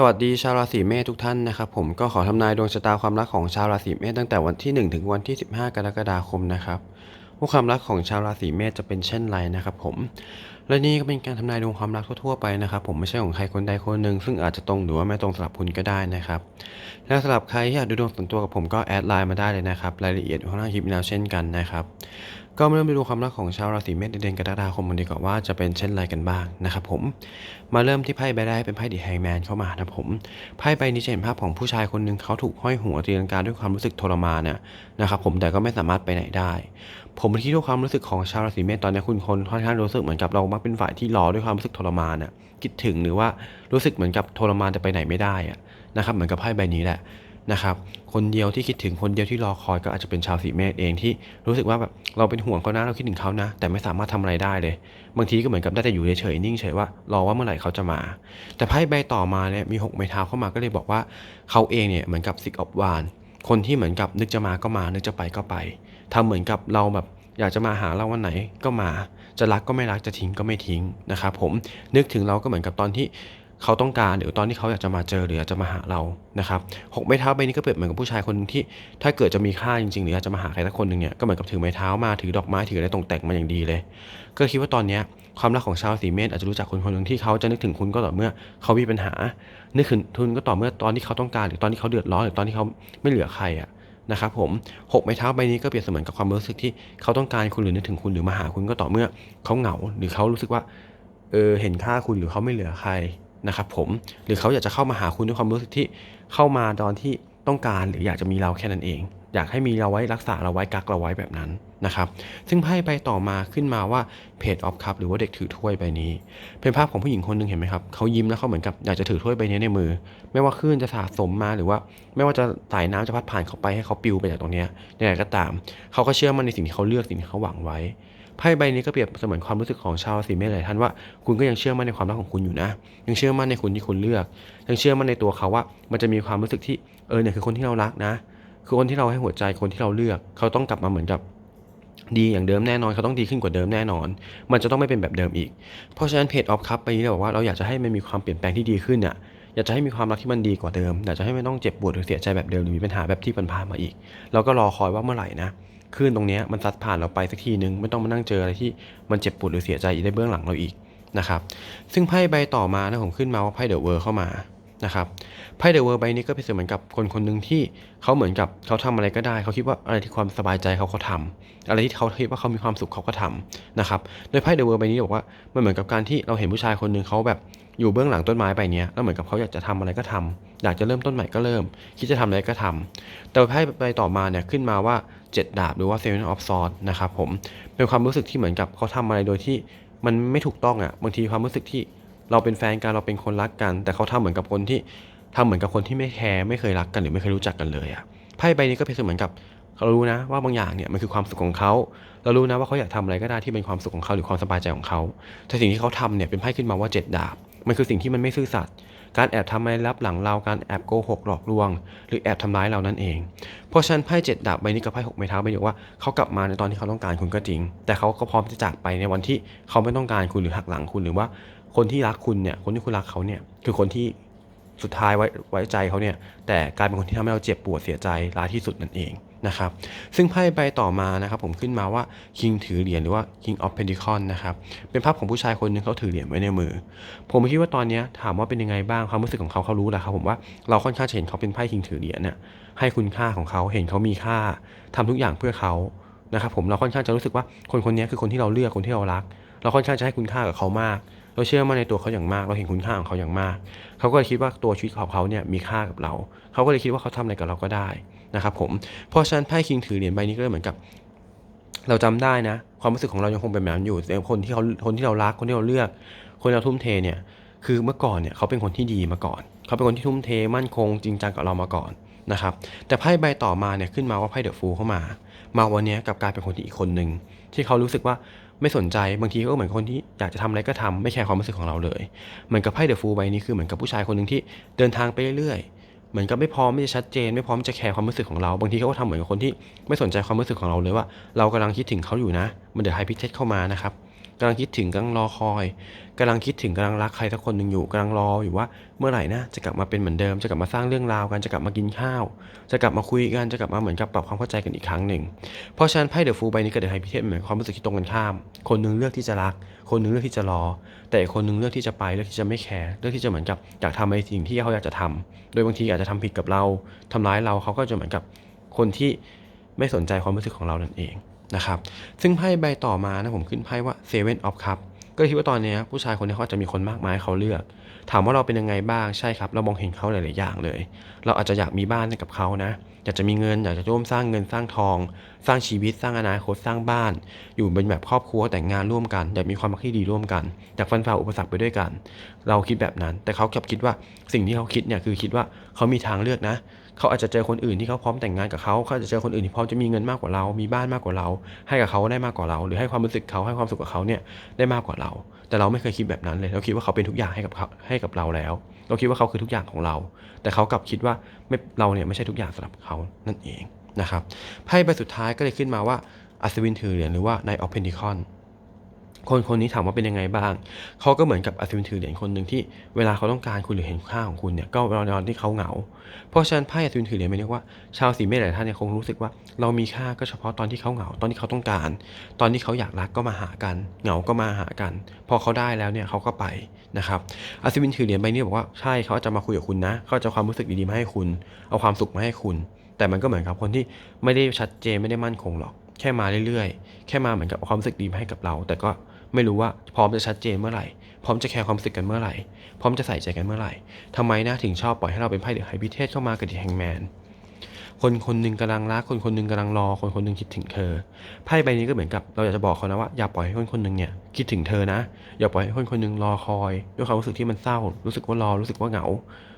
สวัสดีชาวราศีเมษทุกท่านนะครับผมก็ขอทำนายดวงชะตาความรักของชาวราศีเมษตั้งแต่วันที่ 1 ถึงวันที่ 15 กรกฎาคมนะครับว่าความรักของชาวราศีเมษจะเป็นเช่นไรนะครับผมและนี่ก็เป็นการทำนายดวงความรักทั่วๆไปนะครับผมไม่ใช่ของใครคนใดคนหนึ่งซึ่งอาจจะตรงหรือว่าไม่ตรงสำหรับคุณก็ได้นะครับและสำหรับใครที่อยากดูดวงส่วนตัวกับผมก็แอดไลน์มาได้เลยนะครับรายละเอียดข้างล่างคลิปนี้แล้วเช่นกันนะครับ ก็มาเริ่มไปดูความรักของชาวราศีเมษในเดือนกรกฎาคมกันดีกว่าว่าจะเป็นเช่นไรกันบ้างนะครับผม มาเริ่มที่ไพ่ใบแรกเป็นไพ่ดีแฮงแมนเข้ามานะผมไพ่ใบนี้จะเห็นภาพของผู้ชายคนหนึ่งเขาถูกห้อยหัวตีลังกาด้วยความรู้สึกทรมานน่ะนะครับผมแต่ก็ไม่สามารถไปไหนได้ ผมคิดว่าความรู้สึกของชาวราศีเมษตอนนี้คุณคนค่อนข้างรู้สึกเหมือนกับเรามักเป็นฝ่ายที่รอด้วยความรู้สึกทรมานน่ะคิดถึงหรือว่ารู้สึกเหมือนกับทรมานแต่ไปไหนไม่ได้อะนะครับเหมือนกับไพ่ใบนี้แหละ นะครับคนเดียวที่คิดถึงคนเดียวที่รอคอยก็อาจจะเป็นชาวสีเมษเองที่รู้สึกว่าแบบเราเป็นห่วงเขานะเราคิดถึงเขานะ แต่ไม่สามารถทำอะไรได้เลย บางทีก็เหมือนกับได้แต่อยู่เฉยๆนิ่งเฉยว่ารอว่าเมื่อไหร่เขาจะมา แต่ไพ่ใบต่อมาเนี่ยมีหกไม้เท้าเข้ามาก็เลยบอกว่าเขาเองเนี่ยเหมือนกับสิกออฟวานคนที่เหมือนกับนึกจะมาก็มานึกจะไปก็ไปทำเหมือนกับเราแบบอยากจะมาหาเราวันไหนก็มา จะรักก็ไม่รักจะทิ้งก็ไม่ทิ้งนะครับผมนึกถึงเราก็เหมือนกับตอนที่ เขาต้องการหรือตอนที่เขาอยากจะมาเจอหรืออยากจะมาหาเรานะครับหกไม้เท้าใบนี้ก็เปรียบเหมือนกับผู้ชายคนหนึ่งที่ ถ้าเกิดจะมีค่าจริงๆ หรืออยากจะมาหาใครสักคนหนึ่งเนี่ยก็เหมือนกับถือไม้เท้ามาถือดอกไม้ถืออะไรตรงแต่งมาอย่างดีเลย ก็คิดว่าตอนนี้ความรักของชาวสีเมษอาจจะรู้จักคนคนหนึ่งที่เขาจะนึกถึงคุณก็ต่อเมื่อเขามีปัญหา นึกถึงคุณก็ต่อเมื่อตอนที่เขาต้องการหรือตอนที่เขาเดือดร้อนหรือตอนที่เขาไม่เหลือใครอะนะครับผมหกไม้เท้าใบนี้ก็เปรียบเสมือนกับความรู้สึกที่เขาต้องการคุณหรือนึกถึงคุณหรือมาหาคุณก็ต่อเมื่อเขาเหงาหรือเขารู้สึกว่าเออเห็นค่าคุณหรือเขาไม่เหลือใคร นะครับผมหรือเขาอยากจะเข้ามาหาคุณด้วยความรู้สึกที่เข้ามาตอนที่ต้องการหรืออยากจะมีเราแค่นั้นเอง อยากให้มีเราไว้รักษาเราไว้กักเราไว้แบบนั้นนะครับซึ่งไพ่ใบต่อมาขึ้นมาว่าเพจออฟคัพหรือว่าเด็กถือถ้วยใบนี้ เป็นภาพของผู้หญิงคนหนึ่งเห็นไหมครับเขายิ้มแล้วเขาเหมือนกับอยากจะถือถ้วยใบนี้ในมือ ไม่ว่าคลื่นจะสะสมมาหรือว่า ไม่ว่าจะสายน้ำจะพัดผ่านเขาไปให้เขาปิวไปจากตรงนี้ยยังไงก็ตาม เขาก็เชื่อมั่นในสิ่งที่เขาเลือกสิ่งที่เขาหวังไว้ ไพ่ใบนี้ก็เปรียบเสมือนความรู้สึกของชาวราศีเมษหลายท่านว่าคุณก็ยังเชื่อมั่นในความรักของคุณอยู่นะ ยังเชื่อมั่นในคุณที่คุณเลือก ยังเชื่อมั่นในตัวเขาว่า มันจะมีความรู้สึกที่เออเนี่ยคือคนที่เรารักนะ คือคนที่เราให้หัวใจคนที่เราเลือก เขาต้องกลับมาเหมือนกับดีอย่างเดิมแน่นอนเขาต้องดีขึ้นกว่าเดิมแน่นอน มันจะต้องไม่เป็นแบบเดิมอีก เพราะฉะนั้นเพจออฟคัพไปนี้เราบอกว่าเราอยากจะให้มันมีความเปลี่ยนแปลงที่ดีขึ้นน่ะอยากจะให้มีความรักที่มันดีกว่าเดิมอยากจะให้ไม่ต้องเจ็บปวดหรือเสียใจแบบเดิมหรือมีปัญหาแบบที่ผ่านมาอีก เราก็รอคอยว่าเมื่อไหร่นะ คลื่นตรงนี้มันซัดผ่านเราไปสักทีนึง ไม่ต้องมานั่งเจออะไรที่มันเจ็บปวดหรือเสียใจอีกในเบื้องหลังเราอีกนะครับ ซึ่งไพ่ใบต่อมานะผมขึ้นมาว่าไพ่เดอะเวอร์เข้ามานะครับไพ่เดอะเวอร์ใบนี้ก็เป็นเสมือนกับคนคนหนึ่งที่เขาเหมือนกับเขาทำอะไรก็ได้ เขาคิดว่าอะไรที่ความสบายใจเขาเขาทำอะไรที่เขาคิดว่าเขามีความสุขเขาก็ทำนะครับโดยไพ่เดอะเวอร์ใบนี้บอกว่ามันเหมือนกับการที่เราเห็นผู้ชายคนหนึ่งเขาแบบ อยู่เบื้องหลังต้นไม้ใบเนี้ยแล้วเหมือนกับเขาอยากจะทำอะไรก็ทำอยากจะเริ่มต้นใหม่ก็เริ่ม คิดจะทำอะไรก็ทำแต่ไพ่ใบต่อมาเนี่ยขึ้นมาว่า 7 ดาบหรือว่า Seven of Swords นะครับผมเป็นความรู้สึกที่เหมือนกับเขาทำอะไรโดยที่มันไม่ถูกต้องอะบางทีความรู้สึกที่เราเป็นแฟนกันเราเป็นคนรักกัน แต่เขาทำเหมือนกับคนที่ทำเหมือนกับคนที่ไม่แคร์ไม่เคยรักกันหรือไม่เคยรู้จักกันเลยอะไพ่ใบนี้ก็เป็นเหมือนกับเขารู้นะว่าบางอย่างเนี่ยมันคือความสุขของเขา เรารู้นะว่าเขาอยากทำอะไรก็ได้ที่เป็นความสุขของเขาหรือความสบายใจของเขาแต่สิ่งที่เขาทำเนี่ยเป็นไพ่ขึ้นมาว่า 7 ดาบ มันคือสิ่งที่มันไม่ซื่อสัตย์การแอบทำอะไรลับหลังเราการแอบโกหกหลอกลวง หรือแอบทำร้ายเรานั่นเอง เพราะฉะนั้นไพ่เจ็ดดาบใบนี้กับไพ่หกไม้เท้าใบนี้ว่าเขากลับมาในตอนที่เขาต้องการคุณก็จริง แต่เขาก็พร้อมจะจากไปในวันที่เขาไม่ต้องการคุณหรือหักหลังคุณหรือว่าคนที่รักคุณเนี่ยคนที่คุณรักเขาเนี่ยคือคนที่สุดท้ายไว้ไว้ใจเขาเนี่ยแต่กลายเป็นคนที่ทำให้เราเจ็บปวดเสียใจร้ายที่สุดนั่นเอง นะครับ ซึ่งไพ่ใบต่อมานะครับ ผมขึ้นมาว่า King ถือเหรียญหรือว่า King of Pentacle นะครับ เป็นภาพของผู้ชายคนหนึงเขาถือเหรียญไว้ในมือ ผมคิดว่าตอนนี้ถามว่าเป็นยังไงบ้างความรู้สึกของเขาเขารู้แหละครับ ผมว่าเราค่อนข้างจะเห็นเขาเป็นไพ่ King ถือเหรียญเนี่ยให้คุณค่าของเขาเห็นเขามีค่าทำทุกอย่างเพื่อเขานะครับ ผมเราค่อนข้างจะรู้สึกว่าคนคนนี้คือคนที่เราเลือกคนที่เรารัก เราค่อนข้างจะให้คุณค่ากับเขามากเราเชื่อมั่นในตัวเขาอย่างมาก เราเห็นคุณค่าของเขาอย่างมาก เขาก็เลยคิดว่าตัวชีวิตของเขาเนี่ยมีค่ากับเรา เขาก็เลยคิดว่าเขาทำอะไรกับเราก็ได้ นะครับผมเพราะฉะนั้นไพ่คิงถือเหรียญใบนี้ก็เหมือนกับ เราจำได้นะ ความรู้สึกของเรายังคงเป็นแบบนั้นอยู่แต่คนที่เขาคนที่เรารักคนที่เราเลือก คนที่เราทุ่มเทเนี่ยคือเมื่อก่อนเนี่ยเขาเป็นคนที่ดีมาก่อน เขาเป็นคนที่ทุ่มเทมั่นคงจริงจังกับเรามาก่อนนะครับแต่ไพ่ใบต่อมาเนี่ยขึ้นมาว่าไพ่เดอะฟูลเข้ามา มาวันนี้กับกลายเป็นคนที่อีกคนหนึ่งที่เขารู้สึกว่าไม่สนใจบางทีก็เหมือนคนที่อยากจะทำอะไรก็ทำไม่แคร์ความรู้สึกของเราเลย เหมือนกับไพ่เดอะฟูลใบนี้คือเหมือนกับผู้ชายคนหนึ่งที่เดินทางไปเรื่อย เหมือนกับไม่พร้อมไม่จะชัดเจน ไม่พร้อมจะแคร์ความรู้สึกของเรา บางทีเขาก็ทำเหมือนกับคนที่ไม่สนใจความรู้สึกของเราเลยว่า เรากำลังคิดถึงเขาอยู่นะ มันเดี๋ยวไฮพิเทสเข้ามานะครับ กำลังคิดถึงกำลังรอคอยกำลังคิดถึงกำลังรักใครสักคนหนึ่งอยู่กำลังรออยู่ว่าเมื่อไหร่นะจะกลับมาเป็นเหมือนเดิมจะกลับมาสร้างเรื่องราวกันจะกลับมากินข้าว จะกลับมาคุยกันจะกลับมาเหมือนกับปรับความเข้าใจกันอีกครั้งหนึ่งเพราะฉะนั้นไพ่เดอะฟูลใบนี้กับเดอะไฮพิเทสเหมือนความรู้สึกที่ตรงกันข้าม คนหนึงเลือกที่จะรัก คนหนึงเลือกที่จะรอ แต่อีกคนหนึงเลือกที่จะไปเลือกที่จะไม่แคร์เลือกที่จะเหมือนกับอยากทำในสิ่งที่เขาอยากจะทำโดยบางทีอาจจะทำผิดกับเราทำร้ายเราเขาก็จะเหมือนกับคนที่ไม่สนใจความรู้สึกของเรานั่นเอง นะครับซึ่งไพ่ใบต่อมานะผมขึ้นไพ่ว่า Seven of Cups ก็คิดว่าตอนนี้ผู้ชายคนนี้เขาจะมีคนมากมายให้เขาเลือก ถามว่าเราเป็นยังไงบ้างใช่ครับ เรามองเห็นเขาหลาย ๆ อย่างเลย เราอาจจะอยากมีบ้านให้กับเขานะอยากจะมีเงินอยากจะร่วมสร้างเงินสร้างทอง สร้างชีวิตสร้างอนาคตสร้างบ้าน อยู่เป็นแบบครอบครัวแต่งงานร่วมกันอยากมีความรักที่ดีร่วมกันอยากฟันฝ่าอุปสรรคไปด้วยกัน เราคิดแบบนั้น แต่เขากลับคิดว่าสิ่งที่เขาคิดเนี่ยคือคิดว่าเขามีทางเลือกนะ เขาอาจจะเจอคนอื่นที่เขาพร้อมแต่งงานกับเขาเขาอาจจะเจอคนอื่นที่พร้อมจะมีเงินมากกว่าเรา มีบ้านมากกว่าเรา ให้กับเขาได้มากกว่าเรา หรือให้ความรู้สึกเขาให้ความสุขกับเขาเนี่ยได้มากกว่าเรา แต่เราไม่เคยคิดแบบนั้นเลยเราคิดว่าเขาเป็นทุกอย่างให้กับเขาให้กับเราแล้ว เราคิดว่าเขาคือทุกอย่างของเรา แต่เขากลับคิดว่าไม่เราเนี่ยไม่ใช่ทุกอย่างสำหรับเขานั่นเองนะครับไพ่ใบสุดท้ายก็เลยขึ้นมาว่าอัศวินถือเหรียญหรือว่า Knight of Pentacles คน คนคนนี้ถามว่าเป็นยังไงบ้าง เขาก็เหมือนกับอัศวินถือเหรียญคนหนึ่งที่เวลาเขาต้องการคุณหรือเห็นค่าของคุณเนี่ยก็เวลาอนที่เขาเหงา เพราะฉะนั้นไพ่อัศวินถือเหรียญไม่เรียกว่าชาวสีเมษหลายท่านเนี่ยคงรู้สึกว่า เรามีค่าก็เฉพาะตอนที่เขาเหงา ตอนที่เขาต้องการ ตอนที่เขาอยากรักก็มาหากัน เหงาก็มาหากัน พอเขาได้แล้วเนี่ยเขาก็ไปนะครับอัศวินถือเหรียญใบนี้บอกว่าใช่เขาจะมาคุยกับคุณนะเขาจะความรู้สึกดีๆมาให้คุณ เอาความสุขมาให้คุณ แต่มันก็เหมือนกับคนที่ไม่ได้ชัดเจนไม่ได้มั่นคงหรอกแค่มาเรื่อยๆ แค่มาเหมือนกับความรู้สึกดีมาให้กับเรา แต่ก็ ไม่รู้ว่าพร้อมจะชัดเจนเมื่อไหร่ พร้อมจะแคร์ความรู้สึกกันเมื่อไหร่ พร้อมจะใส่ใจกันเมื่อไหร่ทำไมนะถึงชอบปล่อยให้เราเป็นไพ่เดอะไฮพิเทสเข้ามากับดีแฮงแมนคนคนหนึ่งกำลังรัก คนคนหนึ่งกำลังรอ คนคนหนึ่งคิดถึงเธอ ไพ่ใบนี้ก็เหมือนกับเราอยากจะบอกเขานะว่าอย่าปล่อยให้คนคนหนึ่งเนี่ยคิดถึงเธอนะ อย่าปล่อยให้คนคนหนึ่งรอคอย ด้วยความรู้สึกที่มันเศร้า รู้สึกว่ารอ รู้สึกว่าเหงา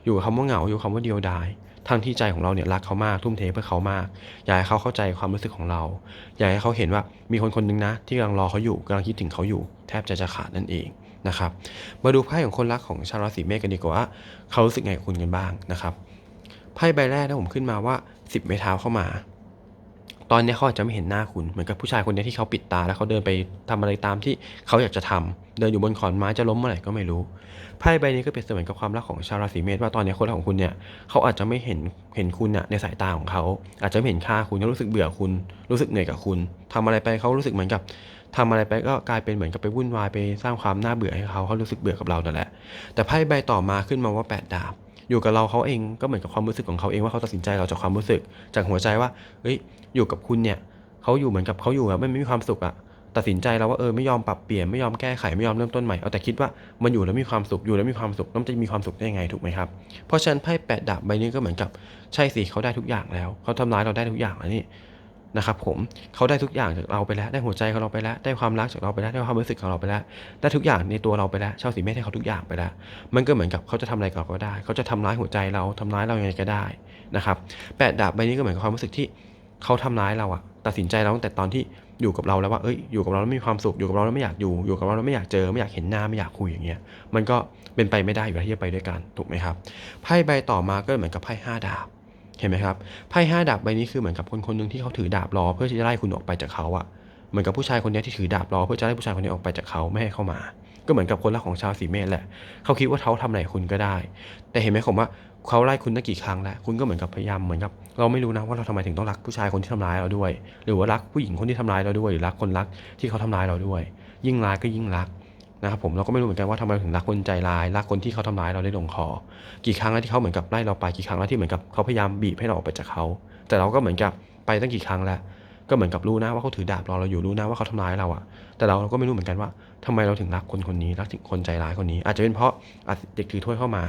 อยู่กับคำว่าเหงา อยู่กับคำว่าเดียวดาย ทั้งที่ใจของเราเนี่ยรักเขามากทุ่มเทเพื่อเขามาก อยากให้เขาเข้าใจความรู้สึกของเรา อยากให้เขาเห็นว่ามีคนคนหนึ่งนะ ที่กำลังรอเขาอยู่กำลังคิดถึงเขาอยู่ แทบจะจะขาดนั่นเองนะครับ มาดูไพ่ของคนรักของชาวราศีเมษกันดีกว่าว่าเขารู้สึกไงกับคุณกันบ้างนะครับไพ่ใบแรกนะผมขึ้นมาว่า 10 ไม้เท้าเข้ามา ตอนนี้เขาอาจจะไม่เห็นหน้าคุณ เหมือนกับผู้ชายคนนี้ที่เขาปิดตาแล้วเขาเดินไปทำอะไรตามที่เขาอยากจะทำเดินอยู่บนขอนไม้จะล้มเมื่อไหร่ก็ไม่รู้ไพ่ใบนี้ก็เป็นเสมือนกับความรักของชาวราศีเมษว่าตอนนี้คนรักของคุณเนี่ยเขาอาจจะไม่เห็นเห็นคุณน่ะในสายตาของเขา อาจจะไม่เห็นค่าคุณเขารู้สึกเบื่อคุณ รู้สึกเหนื่อยกับคุณทำอะไรไปเขารู้สึกเหมือนกับทำอะไรไปก็กลายเป็นเหมือนกับไปวุ่นวายไปสร้างความน่าเบื่อให้เขาเขารู้สึกเบื่อกับเรานั่แหละ แต่ไพ่ใบต่อมาขึ้นมาว่าแปดดาบ อยู่กับเราเขาเองก็เหมือนกับความรู้สึกของเขาเองว่าเขาตัดสินใจเราจากความรู้สึก จากหัวใจว่าเฮ้ยอยู่กับคุณเนี่ยเขาอยู่เหมือนกับเขาอยู่แบบไม่มีความสุขอะตัดสินใจแล้วว่าเออไม่ยอมปรับเปลี่ยนไม่ยอมแก้ไขไม่ยอมเริ่มต้นใหม่เอาแต่คิดว่ามันอยู่แล้วมีความสุขอยู่แล้วมีความสุขแล้วมันจะมีความสุขได้ยังไงถูกไหมครับเพราะฉะนั้นไพ่แปดดาบใบนี้ก็เหมือนกับใช่สิเขาได้ทุกอย่างแล้วเขาทำร้ายเราได้ทุกอย่างแล้วนี่ นะครับผมเขาได้ทุกอย่างจากเราไปแล้ว ได้หัวใจของเราไปแล้ว ได้ความรักจากเราไปแล้ว ได้ความรู้สึกของเราไปแล้ว ได้ทุกอย่างในตัวเราไปแล้ว เช่าสีเมษให้เขาทุกอย่างไปแล้ว มันก็เหมือนกับเขาจะทำอะไรกับเราก็ได้ เขาจะทำร้ายหัวใจเราทำร้ายเรายังไงก็ได้นะครับแปดดาบใบนี้ก็เหมือนกับความรู้สึกที่เขาทำร้ายเราอะตัดสินใจเราตั้งแต่ตอนที่อยู่กับเราแล้วว่า เอ้ย อยู่กับเราแล้วมีความสุข อยู่กับเราแล้วไม่อยากอยู่ อยู่กับเราแล้วไม่อยากเจอ ไม่อยากเห็นหน้า ไม่อยากคุยอย่างเงี้ย มันก็เป็นไปไม่ได้อยู่แล้วที่จะไปด้วยกัน ถูกไหมครับ ไพ่ใบต่อมาก็เหมือนกับไพ่ห้าดาบ เห็นไหมครับไพ่ห้าดาบใบนี้คือเหมือนกับคนคนหนึ่งที่เขาถือดาบรอ เพื่อที่จะไล่คุณออกไปจากเขาอะเหมือนกับผู้ชายคนนี้ที่ถือดาบรอ เพื่อจะไล่ผู้ชายคนนี้ออกไปจากเขาไม่ให้เข้ามา ก็เหมือนกับคนรักของชาวสีเมษแหละ เขาคิดว่าเขาทำอะไรคุณก็ได้ แต่เห็นไหมผมว่าเขาไล่คุณตั้งกี่ครั้งแล้วคุณก็เหมือนกับพยายามเหมือนกับ เราไม่รู้นะว่าเราทำไมถึงต้องรักผู้ชายคนที่ทำร้ายเราด้วย หรือว่ารักผู้หญิงคนที่ทำร้ายเราด้วย หรือรักคนรักที่เขาทำร้ายเราด้วย ยิ่งร้ายก็ยิ่งรัก นะครับผมเราก็ไม่รู้เหมือนกันว่าทำไมเราถึงรักคนใจร้ายรักคนที่เขาทำร้ายเราได้ลงคอ กี่ครั้งแล้วที่เขาเหมือนกับไล่เราไปกี่ครั้งแล้วที่เหมือนกับเขาพยายามบีบให้เราออกไปจากเขาแต่เราก็เหมือนกับไปตั้งกี่ครั้งแล้วก็เหมือนกับรู้นะว่าเขาถือดาบรอเราอยู่รู้นะว่าเขาทำร้ายเราอะแต่เราก็ไม่รู้เหมือนกันว่าทำไมเราถึงรักคนคนนี้รักถึงคนใจร้ายคนนี้ อาจจะเป็นเพราะอาจเด็กถือถ้วยเข้ามา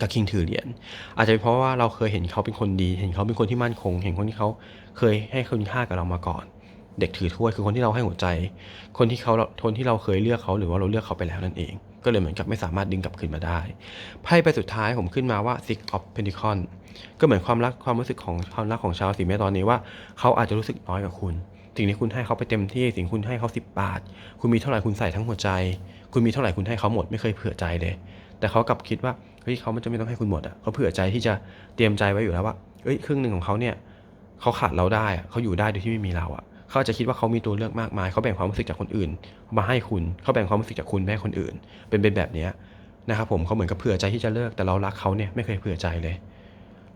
กับคิงถือเหรียญอาจจะเป็นเพราะว่าเราเคยเห็นเขาเป็นคนดี เห็นเขาเป็นคนที่มั่นคง เห็นคนที่เขาเคยให้คุณค่ากับเรามาก่อน เด็กถือถ้วยคือคนที่เราให้หัวใจ คนที่เขาคนที่เราเคยเลือกเขาหรือว่าเราเลือกเขาไปแล้วนั่นเอง ก็เลยเหมือนกับไม่สามารถดึงกลับคืนมาได้ไพ่ใบสุดท้ายผมขึ้นมาว่า Six of Pentacles ก็เหมือนความรักความรู้สึกของความรักของชาวสีเมษตอนนี้ว่าเขาอาจจะรู้สึกน้อยกับคุณ สิ่งที่คุณให้เขาไปเต็มที่สิ่งคุณให้เขาสิบบาท คุณมีเท่าไหร่คุณใส่ทั้งหัวใจ คุณมีเท่าไหร่คุณให้เขาหมดไม่เคยเผื่อใจเลย แต่เขากลับคิดว่าเฮ้ยเขามันจะไม่ต้องให้คุณหมดอะเขาเผื่อใจที่จะเตรียมใจไว้อยู่แล้วว่าเอ้ยครึ่งหนึ่งของเขาเนี่ยเขาขาดเราได้เขาอยู่ได้โดยที่ไม่มีเราอะ เขาจะคิดว่าเขามีตัวเลือกมากมายเขาแบ่งความรู้สึกจากคนอื่น มาให้คุณเขาแบ่งความรู้สึกจากคุณไปให้คนอื่น เป็นเป็นแบบนี้นะครับผมเขาเหมือนกับเผื่อใจที่จะเลิกแต่เรารักเขาเนี่ยไม่เคยเผื่อใจเลย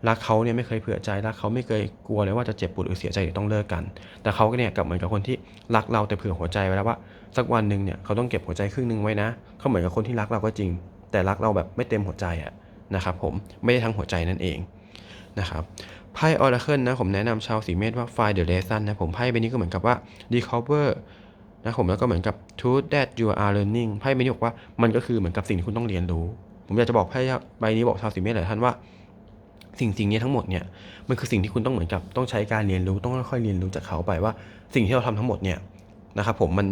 รักเขาเนี่ยไม่เคยเผื่อใจรักเขาไม่เคยกลัวเลยว่าจะเจ็บปวดหรือเสียใจหรือต้องเลิกกัน แต่เขาก็เนี่ยกลับเหมือนกับคนที่รักเราแต่เผื่อหัวใจไว้แล้วว่า สักวันหนึ่งเนี่ยเขาต้องเก็บหัวใจครึ่งหนึงไว้นะ เขาเหมือนกับคนที่รักเราก็จริง แต่รักเราแบบไม่เต็มหัวใจอะนะครับผมไม่ได้ทั้งหัวใจนั่นเองนะครับ ไพ่ออร์เคิลนะผมแนะนำชาวสีเมษว่า find the lesson นะผมไพ่ใบนี้ก็เหมือนกับว่า recover นะผมแล้วก็เหมือนกับ truth that you are learning ไพ่ใบนี้บอกว่ามันก็คือเหมือนกับสิ่งที่คุณต้องเรียนรู้ ผมอยากจะบอกไพ่ใบนี้บอกชาวสีเมษหลายท่านว่า สิ่งสิ่งนี้ทั้งหมดเนี่ยมันคือสิ่งที่คุณต้องเหมือนกับต้องใช้การเรียนรู้ต้องค่อยๆเรียนรู้จากเขาไปว่า สิ่งที่เราทำทั้งหมดเนี่ยนะครับผมมัน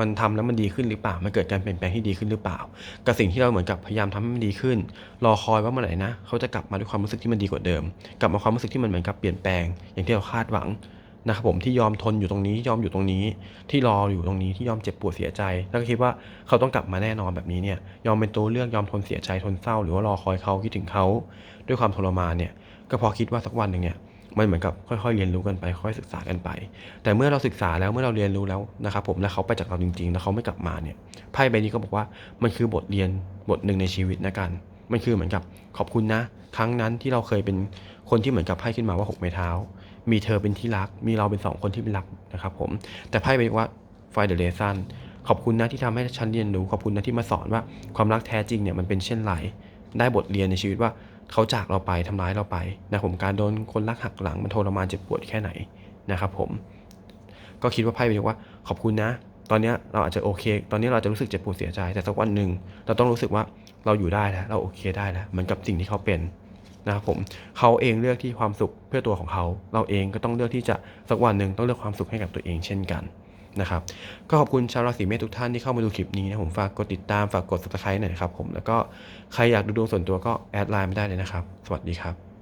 มันทำแล้วมันดีขึ้นหรือเปล่า มันเกิดการเปลี่ยนแปลงที่ดีขึ้นหรือเปล่า กับสิ่งที่เราเหมือนกับพยายามทำให้มันดีขึ้น รอคอยว่าเมื่อไหร่นะ เขาจะกลับมาด้วยความรู้สึกที่มันดีกว่าเดิม กลับมาความรู้สึกที่มันเหมือนกับเปลี่ยนแปลง อย่างที่เราคาดหวังนะครับผมที่ยอมทนอยู่ตรงนี้ที่ยอมอยู่ตรงนี้ ที่รออยู่ตรงนี้ที่ยอมเจ็บปวดเสียใจ แล้วก็คิดว่าเขาต้องกลับมาแน่นอนแบบนี้เนี่ยยอมเป็นตัวเลือกยอมทนเสียใจทนเศร้า หรือว่ารอคอยเขาคิดถึงเขาด้วยความทรมานเนี่ยก็พอคิดว่าสักวันหนึ่งเนี่ย มันเหมือนกับค่อยๆเรียนรู้กันไปค่อยๆศึกษากันไป แต่เมื่อเราศึกษาแล้วเมื่อเราเรียนรู้แล้วนะครับผมแล้วเขาไปจากเราจริงๆ แล้วเขาไม่กลับมาเนี่ยไพ่ใบนี้ก็บอกว่ามันคือบทเรียนบทหนึ่งในชีวิตนะกันมันคือเหมือนกับขอบคุณนะ ครั้งนั้นที่เราเคยเป็นคนที่เหมือนกับไพ่ขึ้นมาว่าหกไม้เท้า มีเธอเป็นที่รัก มีเราเป็นสองคนที่เป็นรักนะครับผมแต่ไพ่ใบนี้ว่าไฟเดอะเลซันขอบคุณนะที่ทำให้ฉันเรียนรู้ขอบคุณนะที่มาสอนว่าความรักแท้จริงเนี่ยมันเป็นเช่นไรได้บทเรียนในชีวิตว่า เขาจากเราไปทำร้ายเราไปนะผมการโดนคนรักหักหลังมันทรมานเจ็บปวดแค่ไหนนะครับผม ก็คิดว่าไพ่เป็นว่าขอบคุณนะ ตอนนี้เราอาจจะโอเค ตอนนี้เราจะรู้สึกเจ็บปวดเสียใจ แต่สักวันหนึ่งเราต้องรู้สึกว่าเราอยู่ได้แล้วเราโอเคได้แล้วเหมือนกับสิ่งที่เขาเป็นนะครับผมเขาเองเลือกที่ความสุขเพื่อตัวของเขา เราเองก็ต้องเลือกที่จะสักวันหนึ่งต้องเลือกความสุขให้กับตัวเองเช่นกัน นะครับ ก็ขอบคุณชาวราศีเมษทุกท่านที่เข้ามาดูคลิปนี้นะผมฝากกดติดตามฝากกด subscribe หน่อยนะครับผมแล้วก็ใครอยากดูดวงส่วนตัวก็แอดไลน์มาได้เลยนะครับ สวัสดีครับ